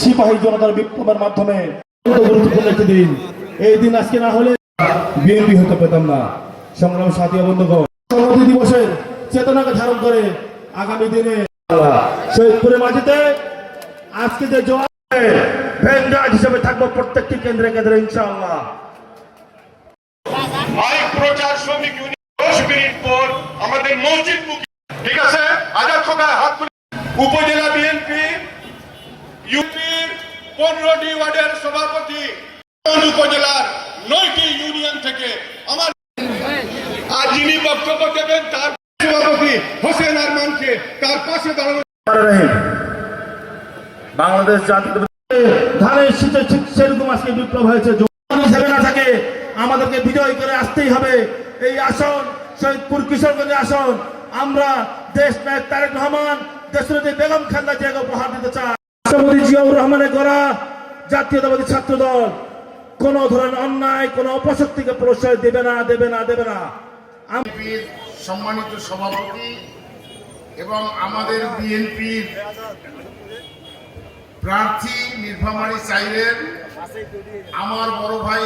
সিপাহী জনতার বিপ্লবের মাধ্যমে গুরুত্বপূর্ণ একটি দিন। এই দিন আজকে না হলে বিএনপি হতে পেতাম না। সংগ্রাম সাথী বন্ধুগণ দিবসের চেতনাকে ধারণ করে আগামী দিনে শহীদপুরের মাটিতে আজকে যে জোয়ার হিসেবে থাকব প্রত্যেকটি কেন্দ্রে কেন্দ্রে, ইনশাআল্লাহ। আমাদের মসজিদ ঠিক আছে? আজাদ খোকায় হাত তুলে উপজেলা বিএনপি ইউপির পনেরোটি ওয়ার্ডের সভাপতি উপজেলার নয়টি ইউনিয়ন থেকে আমার আর যিনি বক্তব্য দেবেন তার সভাপতি হোসেন আরমানকে তার পাশে দাঁড়ানো বাংলাদেশ জাতীয় ধানের শীতের ঠিক সেরকম আজকে বিপ্লব হয়েছে। হিসেবে না থাকে, আমাদেরকে বিজয় করে আসতেই হবে। এই আসন শহীদপুর কিশোরগঞ্জের আসন, আমরা দেশ নায়ক তারেক রহমান দেশরতী বেগম খান্দা জায়গা উপহার দিতে চাই। রাষ্ট্রপতি জিয়াউর রহমানের করা জাতীয়তাবাদী ছাত্র দল কোন ধরনের অন্যায়, কোন অপশক্তিকে প্রশ্রয় দেবে না দেবে না দেবে না। সম্মানিত সভাপতি এবং আমাদের বিএনপির প্রার্থী নির্ভামারী চাইলেন আমার বড় ভাই